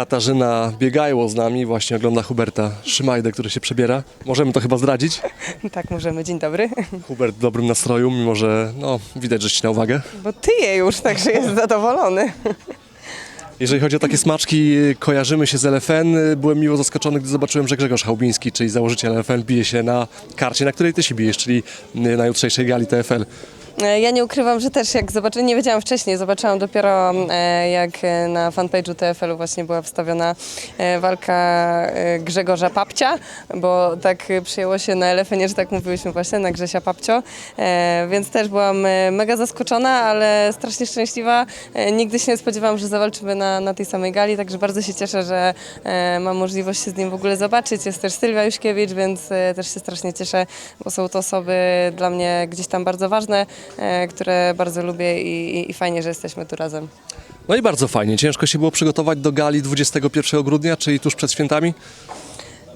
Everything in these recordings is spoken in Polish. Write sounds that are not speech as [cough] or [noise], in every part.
Katarzyna biegają z nami, właśnie ogląda Huberta Szymajdę, który się przebiera. Możemy to chyba zdradzić. [laughs] Tak, możemy. Dzień dobry. [laughs] Hubert w dobrym nastroju, mimo że no, widać, że ci na uwagę. Bo ty je już, także jest zadowolony. [laughs] Jeżeli chodzi o takie smaczki, kojarzymy się z LFN. Byłem miło zaskoczony, gdy zobaczyłem, że Grzegorz Chałubiński, czyli założyciel LFN, bije się na karcie, na której ty się bijesz, czyli na jutrzejszej gali TFL. E, Ja nie ukrywam, że też jak zobaczyłam, nie wiedziałam wcześniej, zobaczyłam dopiero e, jak e, na fanpage'u TFL-u właśnie była wstawiona walka Grzegorza Papcia, bo tak przyjęło się na Elefenie, że tak mówiłyśmy właśnie, na Grzesia Papcio, więc też byłam mega zaskoczona, ale strasznie szczęśliwa. Nigdy się nie spodziewałam, że zawalczymy na, na tej samej gali, także bardzo się cieszę, że mam możliwość się z nim w ogóle zobaczyć. Jest też Sylwia Juśkiewicz, więc też się strasznie cieszę, bo są to osoby dla mnie gdzieś tam bardzo ważne, które bardzo lubię i, i, i fajnie, że jesteśmy tu razem. No i bardzo fajnie. Ciężko się było przygotować do gali 21 grudnia, czyli tuż przed świętami.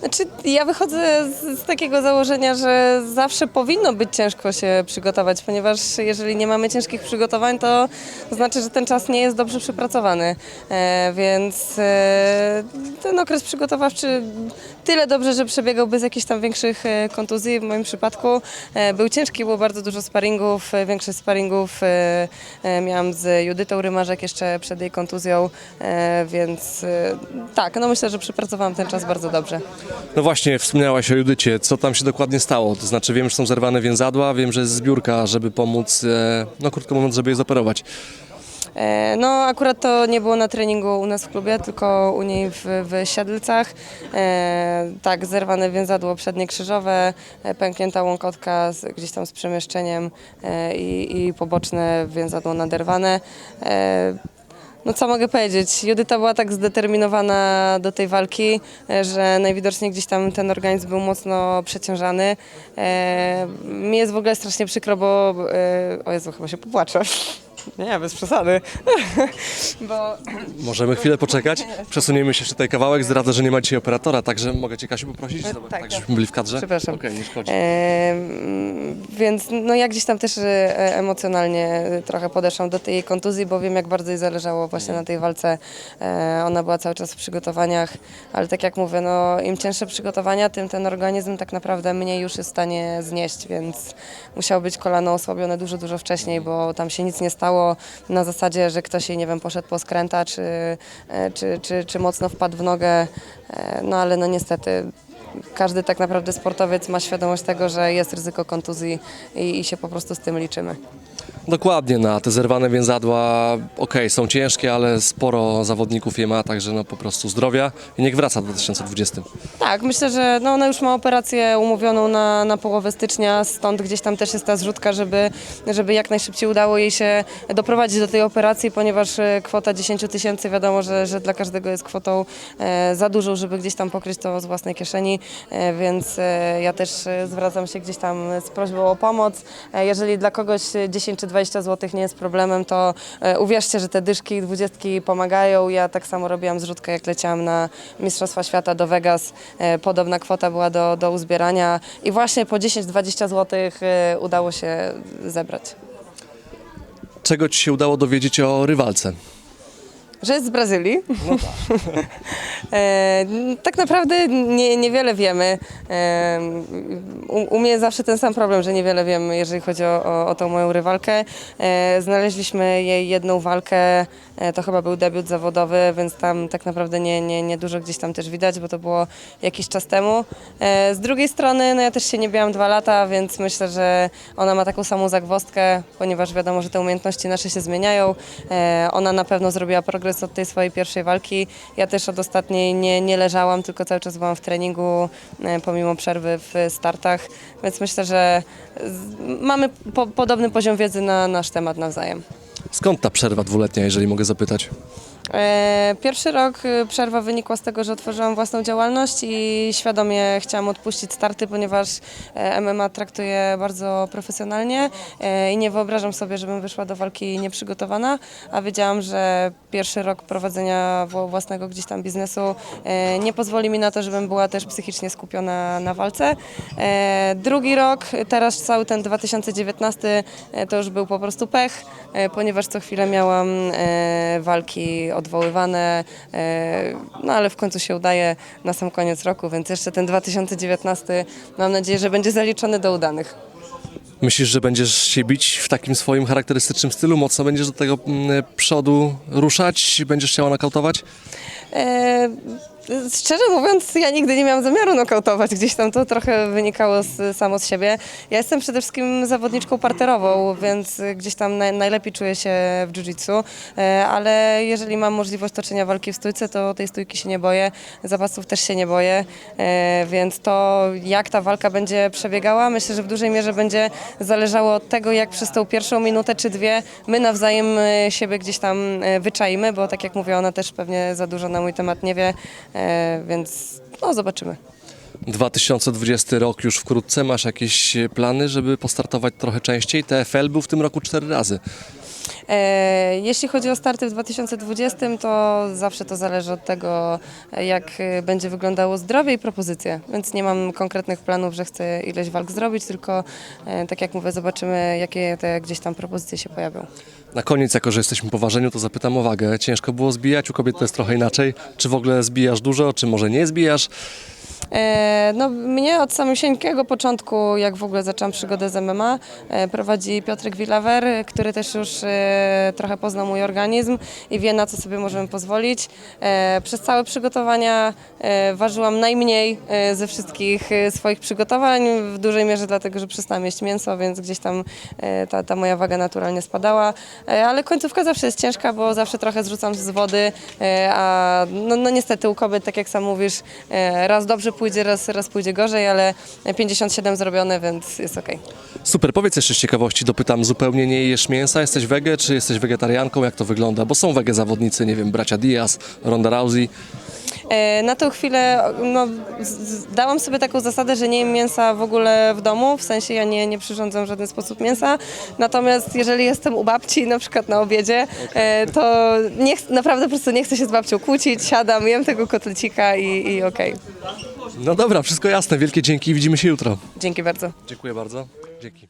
Znaczy, ja wychodzę z, z takiego założenia, że zawsze powinno być ciężko się przygotować, ponieważ jeżeli nie mamy ciężkich przygotowań, to znaczy, że ten czas nie jest dobrze przepracowany. E, więc e, ten okres przygotowawczy tyle dobrze, że przebiegał bez jakichś tam większych e, kontuzji. W moim przypadku e, był ciężki, było bardzo dużo sparingów, e, większych sparingów e, e, miałam z Judytą Rymarzek jeszcze przed jej kontuzją, e, więc e, tak, no myślę, że przepracowałam ten czas bardzo dobrze. No właśnie, wspomniałaś o Judycie. Co tam się dokładnie stało? To znaczy wiem, że są zerwane więzadła, wiem, że jest zbiórka, żeby pomóc, e, no krótko mówiąc, żeby je zoperować. E, No, akurat to nie było na treningu u nas w klubie, tylko u niej w, w Siedlcach. E, tak, zerwane więzadło przednie krzyżowe, e, pęknięta łąkotka z, gdzieś tam z przemieszczeniem e, i, i poboczne więzadło naderwane. E, no co mogę powiedzieć? Judyta była tak zdeterminowana do tej walki, e, że najwidoczniej gdzieś tam ten organizm był mocno przeciążany. E, mi jest w ogóle strasznie przykro, bo... E, o Jezu, chyba się popłaczę. Nie, bez przesady. [laughs] bo Możemy chwilę poczekać. Przesuniemy się jeszcze tutaj kawałek. Zdradzę, że nie ma dzisiaj operatora, także mogę Cię Kasiu poprosić, Zobacz, tak, tak, tak. żebyśmy byli w kadrze. Przepraszam. Okej, nie szkodzi. E, mm, więc no ja gdzieś tam też e, emocjonalnie trochę podeszłam do tej jej kontuzji, bo wiem jak bardzo jej zależało właśnie na tej walce. E, ona była cały czas w przygotowaniach, ale tak jak mówię, no im cięższe przygotowania, tym ten organizm tak naprawdę mniej już jest w stanie znieść, więc musiało być kolano osłabione dużo, dużo wcześniej, bo tam się nic nie stało na zasadzie, że ktoś jej, nie wiem, poszedł po skręta, czy, e, czy, czy, czy mocno wpadł w nogę, E, no ale no niestety każdy tak naprawdę sportowiec ma świadomość tego, że jest ryzyko kontuzji i, i się po prostu z tym liczymy. Dokładnie, na te zerwane więzadła, okej, są ciężkie, ale sporo zawodników je ma, także no po prostu zdrowia i niech wraca w 2020. Tak, myślę, że no ona już ma operację umówioną na, na połowę stycznia, stąd gdzieś tam też jest ta zrzutka, żeby, żeby jak najszybciej udało jej się doprowadzić do tej operacji, ponieważ e, kwota 10 tysięcy wiadomo, że, że dla każdego jest kwotą e, za dużą, żeby gdzieś tam pokryć to z własnej kieszeni, e, więc e, ja też e, zwracam się gdzieś tam z prośbą o pomoc. E, jeżeli dla kogoś 10 czy 20 zł nie jest problemem, to e, uwierzcie, że te dyszki, dwudziestki pomagają. Ja tak samo robiłam zrzutkę, jak leciałam na Mistrzostwa Świata do Vegas. E, Podobna kwota była do, do uzbierania i właśnie po 10-20 zł e, udało się zebrać. Czego Ci się udało dowiedzieć o rywalce? Że jest z Brazylii. [laughs] e, tak naprawdę nie, niewiele wiemy. E, u, u mnie zawsze ten sam problem, że niewiele wiemy, jeżeli chodzi o, o, o tą moją rywalkę. E, znaleźliśmy jej jedną walkę, e, to chyba był debiut zawodowy, więc tam tak naprawdę nie, nie, nie dużo gdzieś tam też widać, bo to było jakiś czas temu. E, z drugiej strony, no ja też się nie biłam dwa lata, więc myślę, że ona ma taką samą zagwozdkę, ponieważ wiadomo, że te umiejętności nasze się zmieniają. E, ona na pewno zrobiła progres od tej swojej pierwszej walki. Ja też od ostatniej nie, nie leżałam, tylko cały czas byłam w treningu, e, pomimo przerwy w startach, więc myślę, że mamy po, podobny poziom wiedzy na nasz temat nawzajem. Skąd ta przerwa dwuletnia, jeżeli mogę zapytać? E, Pierwszy rok e, przerwa wynikła z tego, że otworzyłam własną działalność i świadomie chciałam odpuścić starty, ponieważ e, MMA traktuję bardzo profesjonalnie e, i nie wyobrażam sobie, żebym wyszła do walki nieprzygotowana, a wiedziałam, że pierwszy rok prowadzenia własnego gdzieś tam biznesu nie pozwoli mi na to, żebym była też psychicznie skupiona na walce. Drugi rok, teraz cały ten 2019 e, to już był po prostu pech, ponieważ co chwilę miałam walki odwoływane, e, no ale w końcu się udaje na sam koniec roku, więc jeszcze ten 2019 mam nadzieję, że będzie zaliczony do udanych. Myślisz, że będziesz się bić w takim swoim charakterystycznym stylu? Mocno będziesz do tego mm, przodu ruszać? Będziesz chciała nokautować? E, Szczerze mówiąc, ja nigdy nie miałam zamiaru nokautować. Gdzieś tam to trochę wynikało z, samo z siebie. Ja jestem przede wszystkim zawodniczką parterową, więc gdzieś tam naj, najlepiej czuję się w jiu-jitsu, E, ale jeżeli mam możliwość toczenia walki w stójce, to tej stójki się nie boję, zapasów też się nie boję, E, więc to jak ta walka będzie przebiegała, myślę, że w dużej mierze będzie zależało od tego, jak przez tą pierwszą minutę czy dwie my nawzajem e, siebie gdzieś tam wyczaimy, bo tak jak mówię, ona też pewnie za dużo na mój temat nie wie, więc no zobaczymy. 2020 rok już wkrótce. Masz jakieś plany, żeby postartować trochę częściej? TFL był w tym roku cztery razy. E, Jeśli chodzi o starty w 2020, to zawsze to zależy od tego, e, jak e, będzie wyglądało zdrowie i propozycje. Więc nie mam konkretnych planów, że chcę ileś walk zrobić, tylko e, tak jak mówię, zobaczymy, jakie te gdzieś tam propozycje się pojawią. Na koniec, jako że jesteśmy po ważeniu, to zapytam o wagę. Ciężko było zbijać, u kobiet to jest trochę inaczej. Czy w ogóle zbijasz dużo, czy może nie zbijasz? E, No, mnie od samego początku, jak w ogóle zaczęłam przygodę z MMA, e, prowadzi Piotrek Wilawer, który też już e, trochę poznał mój organizm i wie, na co sobie możemy pozwolić. Przez całe przygotowania ważyłam najmniej ze wszystkich swoich przygotowań, w dużej mierze dlatego, że przestałam jeść mięso, więc gdzieś tam ta, ta moja waga naturalnie spadała. Ale końcówka zawsze jest ciężka, bo zawsze trochę zrzucam z wody, a no, no niestety u kobiet, tak jak sam mówisz, raz dobrze pójdzie, raz, raz pójdzie gorzej, ale 57 zrobione, więc jest okej. Super, powiedz jeszcze z ciekawości, dopytam, zupełnie nie jesz mięsa? Jesteś wege, czy jesteś wegetarianką? Jak to wygląda? Bo są wege zawodnicy, nie wiem, bracia Diaz, Ronda Rousey. E, Na tą chwilę no, dałam sobie taką zasadę, że nie jem mięsa w ogóle w domu, w sensie ja nie, nie przyrządzam w żaden sposób mięsa, natomiast jeżeli jestem u babci, na przykład na obiedzie, e, to nie, naprawdę po prostu nie chcę się z babcią kłócić, siadam, jem tego kotlecika i, i okej. No dobra, wszystko jasne, wielkie dzięki, widzimy się jutro. Dzięki bardzo. Dziękuję bardzo. Dzięki.